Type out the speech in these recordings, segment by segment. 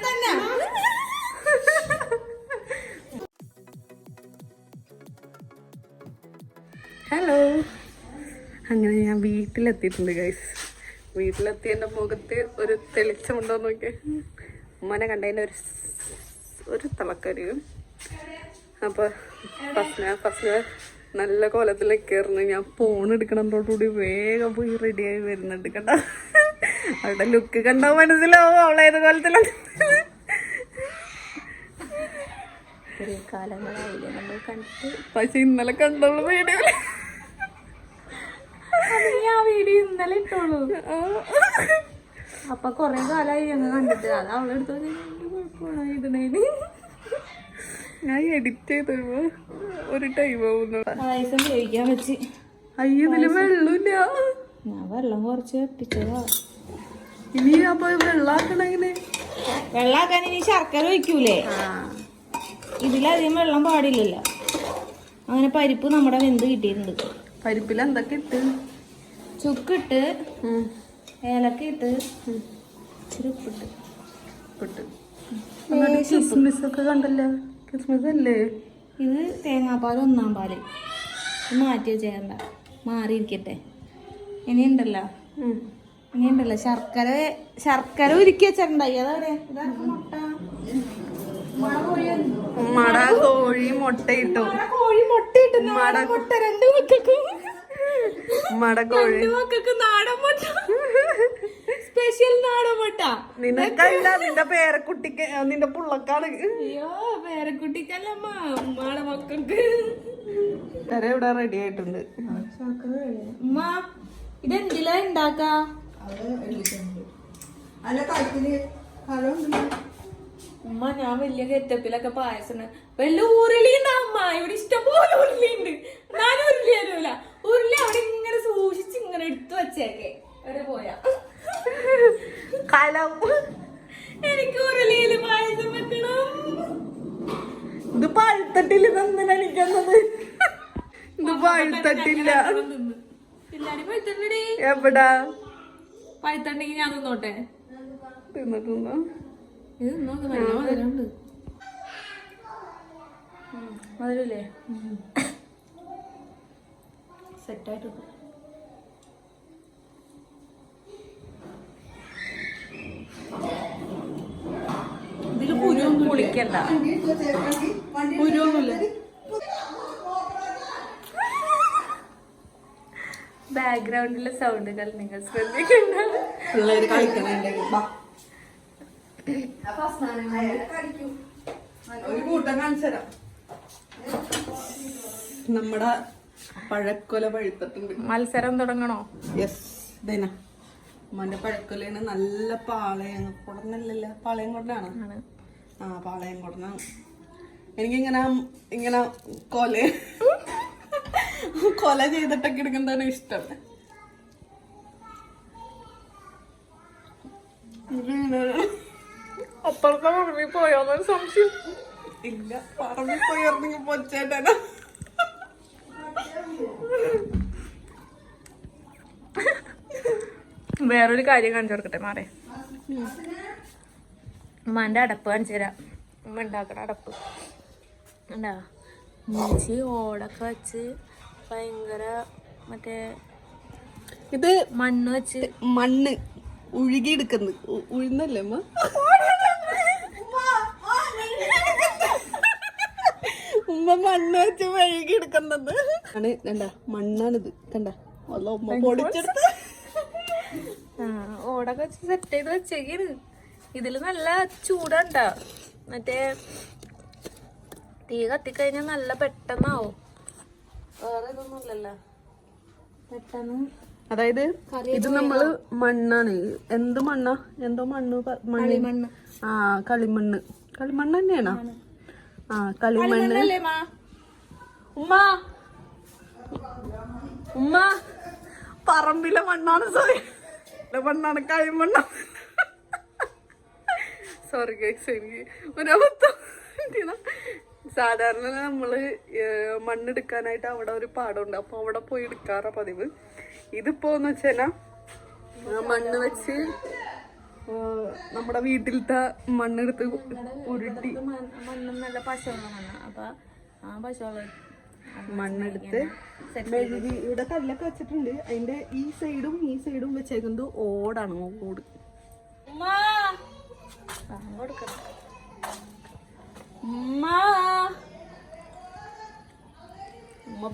തന്നെ ഹലോ അങ്ങനെ ഞാൻ വീട്ടിലെത്തിയിട്ടുണ്ട് ഗൈസ് വീട്ടിലെത്തി എന്റെ മുഖത്ത് ഒരു തെളിച്ചമുണ്ടോ നോക്കി ഉമ്മനെ കണ്ടതിന്റെ ഒരു ഒരു തിളക്കരിയും അപ്പോൾ ഫസ്റ്റ് ഫസ്റ്റ് നല്ല കോലത്തിലേക്ക് കയറുന്നു. ഞാൻ ഫോൺ എടുക്കണതോടുകൂടി വേഗം പോയി റെഡിയായി വരുന്നുണ്ട് കണ്ട അവളുടെ ലുക്ക് കണ്ടോ മനസ്സിലാവും? അവളെ കോലത്തിലാണ് കുറെ കാലങ്ങളായില്ലേ നമ്മൾ കണ്ടിട്ട്? പക്ഷെ ഇന്നലെ കണ്ടോളൂ വീഡിയോയിൽ ഞാൻ വീഡിയോ ഇന്നലെ ഇട്ടോളൂ. അപ്പൊ കൊറേ കാലമായി ഞങ്ങൾ കണ്ടിട്ട്. അത് അവളെടുത്ത് കുഴപ്പമാണ് ഇടണേന് ഞാൻ എഡിറ്റ് ചെയ്തപ്പോ ഒരു ടൈം ആവുന്നു. പായസം വേവിക്കാൻ വെച്ച്. അയ്യോ ഇതിൽ വെള്ളമില്ല. ഞാൻ വെള്ളം കുറച്ച് വെപ്പിച്ചതാ ഇനി അപ്പൊ വെള്ളാക്കണെങ്ങനെ വെള്ളാക്കാൻ ഇനി ശർക്കര ഒഴിക്കൂലേ? ഇതിലധികം വെള്ളം പാടില്ലല്ലോ. അങ്ങനെ പരിപ്പ് നമ്മുടെ വെന്ത് കിട്ടിയിട്ടുണ്ട്. പരിപ്പിൽ എന്തൊക്കെ ഇട്ട്? ചുക്കിട്ട്. ഏലക്ക ഇട്ട് ഇച്ചിരി ഉപ്പിട്ട്. ഉപ്പിട്ട്. കിസ്മിസ് ഒക്കെ കണ്ടല്ലോ? കിസ്മിസ് അല്ലേ ഇത് തേങ്ങാപ്പാൽ ഒന്നാം പാൽ മാറ്റി വെച്ചേണ്ട മാറിയിരിക്കട്ടെ. ഇനിയുണ്ടല്ലോ. ഉം. ഇനിയുണ്ടല്ലോ. ശർക്കര ശർക്കര ഉരുക്കി വെച്ചിട്ടുണ്ടായി. അതാ മുള കോഴി മുട്ടയിട്ടു കോഴി മുട്ടയിട്ടു മട മുട്ട. രണ്ടു മക്കൾക്കും. ഉമ്മടെ കോഴി. മക്കൾക്ക് നാടൻ മുട്ട. സ്പെഷ്യൽ നാടൻ മുട്ട. നിനക്കല്ല നിന്റെ പേരക്കുട്ടിക്ക് നിന്റെ പുള്ളക്കാണ്. അയ്യോ പേരക്കുട്ടിക്കല്ലമ്മ ഉമ്മാടെ മക്കൾക്ക്. വരെ ഇവിടെ റെഡി ആയിട്ടുണ്ട്. ഉമ്മ ഇതെന്തിലാ ഉണ്ടാക്കാ? ഉമ്മ ഞാൻ വലിയ ഗെറ്റപ്പിലൊക്കെ പായസം വല്ല ഉരുളി അമ്മ ഇഷ്ടംപോലെ ഉരുളി ഉണ്ട് ഞാൻ ഉരുളി അറിയൂല ഉരുളി അവിടെ ഇങ്ങനെ സൂക്ഷിച്ച് ഇങ്ങനെ എടുത്തു വച്ചേക്കെ. അവിടെ പോയാ. കലം. എനിക്ക് ഉരുളിയിൽ പായസം വെക്കണം. ഇത് പഴുത്തട്ടില്ല തന്നെ എനിക്കുന്നത് ഇത് പഴുത്തട്ടില്ല? എവിടാ? പഴുത്തണ്ടെങ്കിൽ ഞാൻ തിന്നോട്ടെ? തിന്നിട്ടുണ്ടോ ഇത് നോക്ക് നല്ല മധുരമുണ്ട് മധുരല്ലേ സെറ്റായിട്ട് ഇതിൽ കുരുവൊന്നും കുളിക്കണ്ട കുരുവൊന്നുമില്ല ബാക്ക്ഗ്രൗണ്ടിലെ സൗണ്ടുകൾ നിങ്ങൾ ശ്രദ്ധിക്കണം പിള്ളേര് കളിക്കണേ ഒരു കൂട്ടം കാണിച്ചരാം നമ്മടെ പഴക്കൊല പഴുത്തിട്ടുണ്ട് മത്സരം തുടങ്ങണോ? യെസ് ദിന ഉമ്മാന്റെ പഴക്കൊലയാണ്. നല്ല പാളയം. കൊടന്നല്ല പാളയം കൊണ്ടാണ്. ആണ്. ആ പാളയം കൊടനാണ് എനിക്കിങ്ങനെ ഇങ്ങനെ കൊല കൊല ചെയ്തിട്ടൊക്കെ എടുക്കുന്നതാണ് ഇഷ്ടം. അപ്പുറത്തെ പറമ്പിൽ പോയോന്നൊരു സംശയം. ഇല്ല പറമ്പിൽ പോയിരുന്നെങ്കിൽ പൊച്ചേട്ടനാ വേറൊരു കാര്യം കാണിച്ചു കൊടുക്കട്ടെ മാറേ. ഉമ്മാന്റെ അടപ്പ് കാണിച്ചു തരാം. ഉമ്മ ഉണ്ടാക്കണ അടപ്പ്. ഉണ്ടാ? മൂച്ചി ഓടൊക്കെ വെച്ച് ഭയങ്കര മറ്റേ ഇത് മണ്ണ് വെച്ച് മണ്ണ് ഉഴുകിയെടുക്കുന്നു എടുക്കുന്നു ഉഴുന്നല്ലേ അമ്മ ഉമ്മ മണ്ണ് വെച്ച് വഴുകി എടുക്കുന്നത്. ആണ് കണ്ട മണ്ണാണിത്. കണ്ട വല്ല ഉമ്മ പൊടിച്ചെടുത്ത്. ഓടൊക്കെ വെച്ച് സെറ്റ് ചെയ്ത് വെച്ചേക്കാണ്. ഇതിൽ നല്ല ചൂടണ്ട. മറ്റേ തീ കത്തിക്കഴിഞ്ഞാൽ നല്ല പെട്ടെന്നാവും. വേറെ ഇതൊന്നുമില്ലല്ലോ പെട്ടെന്ന് അതായത് ഇത് നമ്മൾ മണ്ണാണ്. എന്ത് മണ്ണാ? എന്തോ മണ്ണ് മണ്ണ് ആ കളിമണ്ണ്. കളിമണ്ണ് തന്നെയാണ്? ആ കളിമണ്ണ്. അല്ലേ മാ ഉമ്മ. ഉമ്മ. പറമ്പിലെ മണ്ണാണ് സോറി മണ്ണാണ് കളിമണ്ണ. സോറി ഗൈസ് എനിക്ക് ഒരു. സാധാരണ നമ്മൾ മണ്ണെടുക്കാനായിട്ട് അവിടെ ഒരു പാടമുണ്ട് അപ്പോൾ അവിടെ പോയി എടുക്കാറ പതിവ്. ഇതിപ്പോ എന്ന് വെച്ചാൽ മണ്ണ് വെച്ച് നമ്മുടെ വീട്ടിലത്തെ മണ്ണെടുത്ത് ഉരുട്ടി. മണ്ണ് നല്ല പശയുള്ള മണ്ണാണ് അപ്പൊ ആ പശവെള്ളം മണ്ണെടുത്ത് മെഴുകി ഇവിടെ കല്ലൊക്കെ വെച്ചിട്ടുണ്ട്. അതിന്റെ ഈ സൈഡും ഈ സൈഡും വെച്ചേക്കുന്നത് ഓടാണ് ഓട്. ഉമ്മ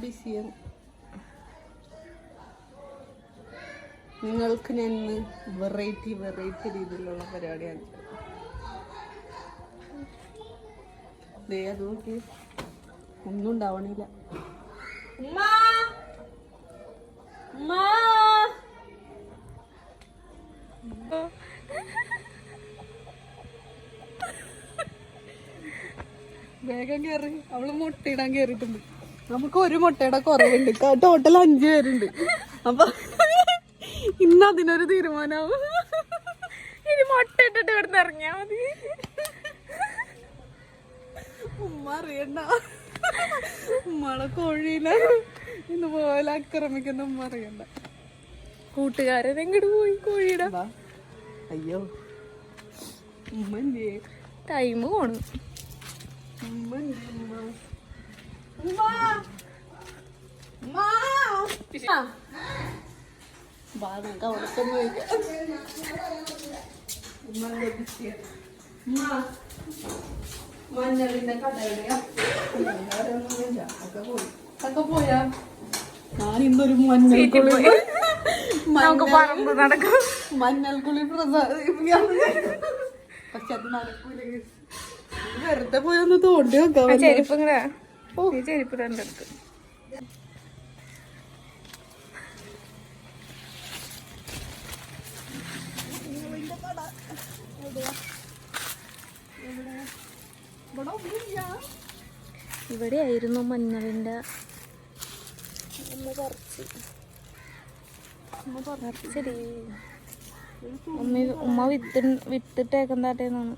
ബിസിയാണ് നിങ്ങൾക്ക് ഞാൻ വെറൈറ്റി വെറൈറ്റി രീതിയിലുള്ള പരിപാടിയാണ് ദേ അത് നോക്കി ഒന്നും ഉണ്ടാവണില്ല. വേഗം കയറി അവൾ മുട്ടയിടാൻ കയറിയിട്ടുണ്ട് നമുക്ക് ഒരു മുട്ടയുടെ കുറവുണ്ട്. ടോട്ടൽ അഞ്ചു പേരുണ്ട്. അപ്പൊ ഇന്ന് അതിനൊരു തീരുമാനമാവും ഇനി മുട്ട ഇട്ടിട്ട് ഇവിടുന്ന് ഇറങ്ങിയാ മതി. ഉമ്മ അറിയണ്ട. ഉമ്മളെ കോഴീനെ ഇന്ന് പോലെ ആക്രമിക്കുന്ന ഉമ്മ അറിയണ്ട. കൂട്ടുകാരൻ എങ്ങോട്ട് പോയി കോഴിയുടെ? അയ്യോ. ഉമ്മ ടൈം പോണു. ഉമ്മ എന്തിയെ ഉമ്മ ഉമ്മ ഉമ്മ വാ നമുക്ക് അവിടെ തന്നെ വയ്ക്കാം ഉമ്മ എന്താ ബിസിയാ? ഉമ്മ മഞ്ഞളിന്റെ കടയുടെയാ ഒക്കെ പോയാ ഞാൻ ഇന്നൊരു മഞ്ഞൾ കുളി നമുക്ക് പറമ്പ് നടക്കാം മഞ്ഞൾ കുളി പക്ഷെ അത് നടക്കൂല വെറുതെ പോയൊന്ന് തോണ്ടി വെക്കാം ആ ചെരുപ്പ് ഇങ്ങനെ ചെരുപ്പ് രണ്ടെടുത്ത് ഇവിടെ ആയിരുന്നു പറിച്ചടി ഉമ്മ ഉമ്മ വിത്ത് വിത്തിട്ടേക്കുന്നതാട്ടേന്നാണ്.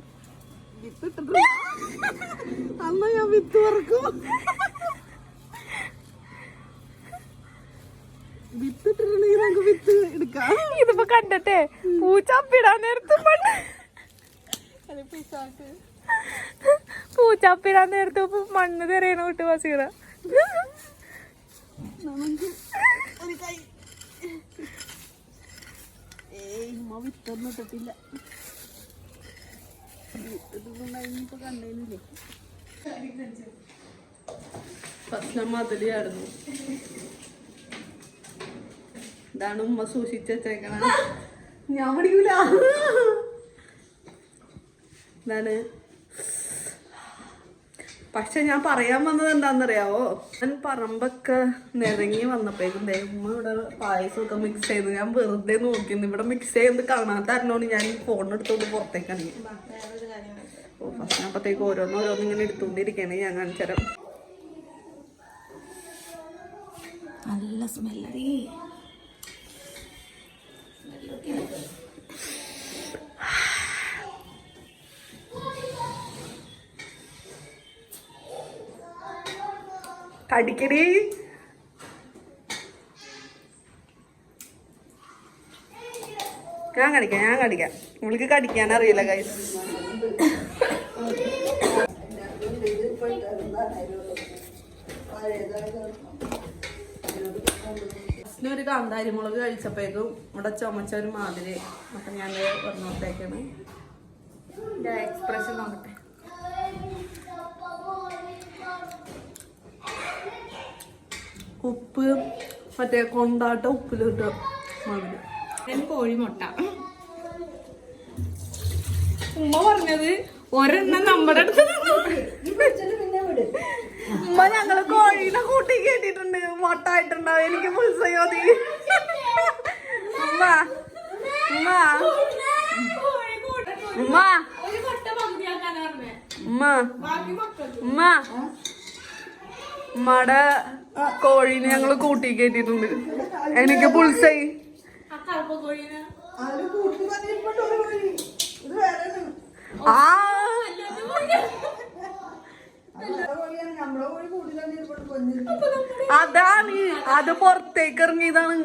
വിത്ത് ഇട്ടിട്ടില്ല. അന്ന് ഞാൻ വിത്ത് പറക്കും വിത്ത് ഇട്ടിട്ടുണ്ടെങ്കിൽ നമുക്ക് വിത്ത് എടുക്കാം. ഇതിപ്പോ കണ്ടിട്ടേ പൂച്ചപ്പിടാൻ നേരത്ത് പൂച്ചപ്പിടാൻ നേരത്ത് മണ്ണ് തെറിയണ വിട്ട് ബസീറ നമുക്ക് ഒരു കൈ. ഏയ് ഉമ്മ വിത്തൊന്നും ഇട്ടിട്ടില്ല. പ്രശ്നം മതിലിയായിരുന്നു ഇതാണ് ഉമ്മ സൂക്ഷിച്ച് വെച്ചേക്കണ ഞാൻ പഠിക്കൂല. ഇതാണ് പക്ഷെ ഞാൻ പറയാൻ വന്നത് എന്താണെന്നറിയാവോ? ഞാൻ പറമ്പൊക്കെ നിറങ്ങി വന്നപ്പോഴേക്കും ഉമ്മ ഇവിടെ പായസമൊക്കെ മിക്സ് ചെയ്ത് ഞാൻ വെറുതെ നോക്കിയിരുന്നു. ഇവിടെ മിക്സ് ചെയ്ത് കാണാൻ തരണോണ്ട് ഞാൻ ഫോൺ എടുത്തോണ്ട് പുറത്തേക്ക് ഇറങ്ങി ഓ ഫസ്റ്റ് അപ്പത്തേക്ക് ഓരോന്ന് ഓരോന്ന് ഇങ്ങനെ എടുത്തോണ്ടിരിക്കണേ ഞാൻ കാണിച്ചുതരാം. നല്ല സ്മെല്ലടി കടിക്കടി ഞാൻ കടിക്കാം ഞാൻ കടിക്കാം ഇവൾക്ക് കടിക്കാൻ അറിയില്ല കൈസ് ഒരു കാന്താരി മുളക് കഴിച്ചപ്പോഴേക്കും ഇവിടെ ചുമച്ച ഒരു മാതിരി അപ്പൊ ഞാൻ പറഞ്ഞോട്ടേക്കാണ് എക്സ്പ്രഷൻ നോക്കട്ടെ. ഉപ്പ് മറ്റേ കൊണ്ടാട്ട ഉപ്പിലിട്ട് മതി കോഴിമുട്ട. ഉമ്മ പറഞ്ഞത് ഒരെണ്ണം നമ്മുടെ അടുത്ത് ഉമ്മ ഞങ്ങൾ കോഴീനെ കൂട്ടി കേട്ടിട്ടുണ്ട്. മുട്ട ആയിട്ടുണ്ടാവും എനിക്ക് പുൽസയോ മതി ഉമ്മ ഉമ്മ ഉമ്മ. ഉമ്മ. ഉമ്മ. ഉമ്മടെ കോഴീനെ ഞങ്ങൾ കൂട്ടി കയറ്റിയിട്ടുണ്ട് എനിക്ക് ആ. അതാണ്. അത് പുറത്തേക്ക് ഇറങ്ങിയതാണ്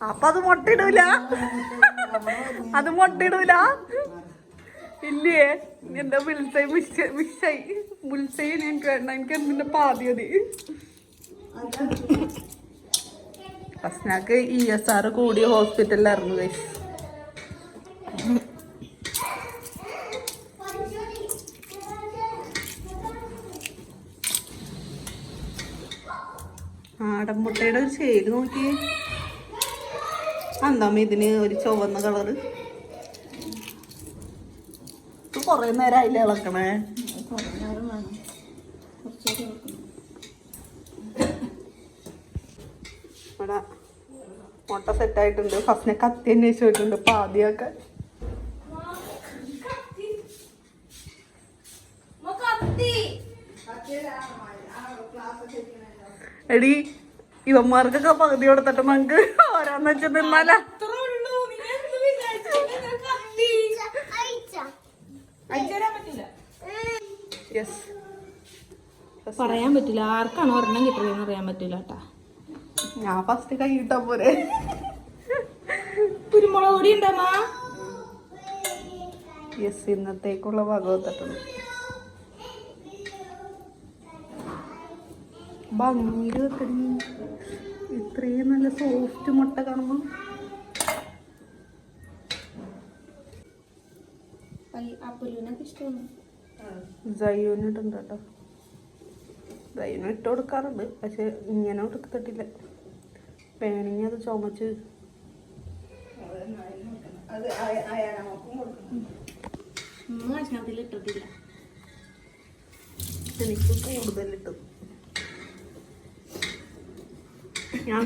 അപ്പൊ അത് മുട്ടയിടൂല. അത് മുട്ടയിടൂല. ഇല്ലേ? എന്താ വിളിച്ചായി മിസ്സായി മുൽസൈ എനിക്ക് വേണ്ട. എനിക്ക് എന്തിന്റെ പാതി മതി ഫസ്നാക്ക് ഇ എസ് ആർ കൂടിയ ഹോസ്പിറ്റലിലായിരുന്നു ഗൈസ് ആടമ്പുട്ടയുടെ ഒരു ഷെയ്ഡ് നോക്കി എന്താ ഇതിന് ഒരു ചുവന്ന കളറ് കൊറേ നേരം അതിൽ ഇളക്കണേ? ഇവിടെ മുട്ട സെറ്റായിട്ടുണ്ട് ഫസ്റ്റിനെ കത്തി അന്വേഷിച്ചിട്ടുണ്ട് ആദ്യമൊക്കെ. എടി ഇവന്മാർക്കൊക്കെ പകുതി കൊടുത്തിട്ട് നമുക്ക് ഓരോന്ന് വെച്ച് നിന്നാല അത്രേ ഉള്ളൂ. നീ എന്ത് വിചാരിച്ചു? നിങ്ങൾ കത്തി. അടിച്ചുതരാൻ പറ്റില്ല. യെസ് പറയാൻ പറ്റില്ല. ആർക്കാണ് ഒരെണ്ണം കിട്ടുന്നതെന്ന് അറിയാൻ പറ്റില്ല കേട്ടാ. ഞാൻ ഫസ്റ്റ് കൈ കിട്ടാ പോരെ. കുരുമുളക് പൊടി ഉണ്ടാമാ യെസ് ഇന്നത്തേക്കുള്ള ഭാഗവത്തട്ടുണ്ട് ഭംഗിയിൽ വെക്കണി ഇത്രയും നല്ല സോഫ്റ്റ് മുട്ട കാണുമ്പോ. അപ്പുലുവിനൊക്കെ ഇഷ്ടമാണ്. ജയ്യൂന് ഉണ്ട് കേട്ടോ ജയ്യൂന് ഇട്ട് കൊടുക്കാറുണ്ട് പക്ഷെ ഇങ്ങനെ കൊടുത്തിട്ടില്ല. വേണമെങ്കിൽ അത് ചുമച്ച്. എനിക്ക് കൂടുതലിട്ടു. ഞാൻ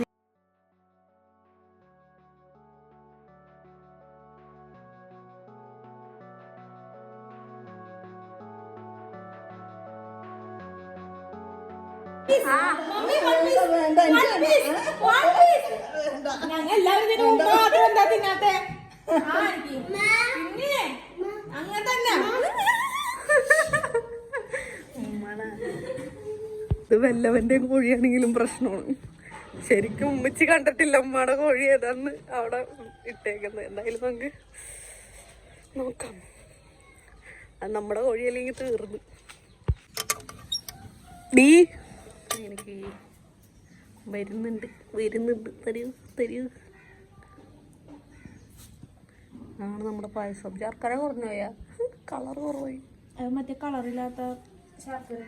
ഇത് വല്ലവന്റെ കോഴിയാണെങ്കിലും പ്രശ്നമാണ്. ശരിക്കും ഉമ്മച്ചി കണ്ടിട്ടില്ല ഉമ്മയുടെ കോഴി ഏതാന്ന് അവിടെ ഇട്ടേക്കുന്നത്. എന്തായാലും നമുക്ക് നോക്കാം. അത് നമ്മുടെ കോഴി അല്ലെങ്കിൽ തീർന്നു. ഡീ. എനിക്ക് വരുന്നുണ്ട് വരുന്നുണ്ട്. തരൂ തരൂ. ആണ് നമ്മുടെ പായസം? ശർക്കര കുറഞ്ഞു പോയാ? കളർ കുറവായി. മറ്റേ കളറില്ലാത്ത ശർക്കര.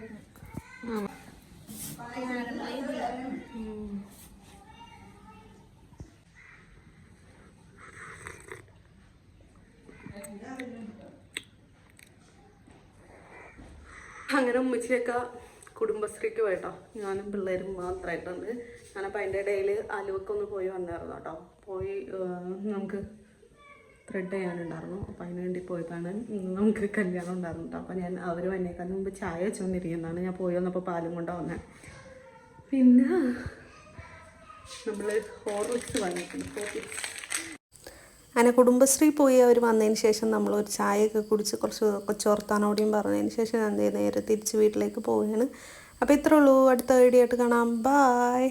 അങ്ങനെ ഉമ്മച്ചിയൊക്കെ കുടുംബശ്രീക്ക് പോയിട്ടോ. ഞാനും പിള്ളേരും മാത്രമായിട്ടുണ്ട് ഞാനപ്പോൾ അതിന്റെ ഇടയിൽ ആലുവൊക്കെ ഒന്ന് പോയി വന്നായിരുന്നു കേട്ടോ. പോയി നമുക്ക് ത്രെഡ് ചെയ്യാനുണ്ടായിരുന്നു. അപ്പോൾ അതിന് വേണ്ടി പോയതാണ്. നമുക്ക് കല്യാണം ഉണ്ടായിരുന്നു കേട്ടോ. അപ്പോൾ ഞാൻ അവർ വന്നേക്കാൻ മുമ്പ് ചായ വെച്ചുകൊണ്ടിരിക്കുന്നതാണ് ഞാൻ പോയി വന്നപ്പോൾ പാലും കൊണ്ടാ വന്നത് പിന്നെ നമ്മൾ ഹോർലിക്സ് വാങ്ങിയിട്ടുണ്ട്. ഹോർലിക്സ് അങ്ങനെ കുടുംബശ്രീ പോയി അവർ വന്നതിന് ശേഷം നമ്മൾ ഒരു ചായയൊക്കെ കുടിച്ച് കുറച്ച് കൊച്ചോർത്താനോടെയും പറഞ്ഞതിന് ശേഷം ഞാൻ നേരെ തിരിച്ച് വീട്ടിലേക്ക് പോവുകയാണ്. അപ്പോൾ ഇത്രേ ഉള്ളൂ. അടുത്ത വീഡിയോ ആയിട്ട് കാണാം. ബായ്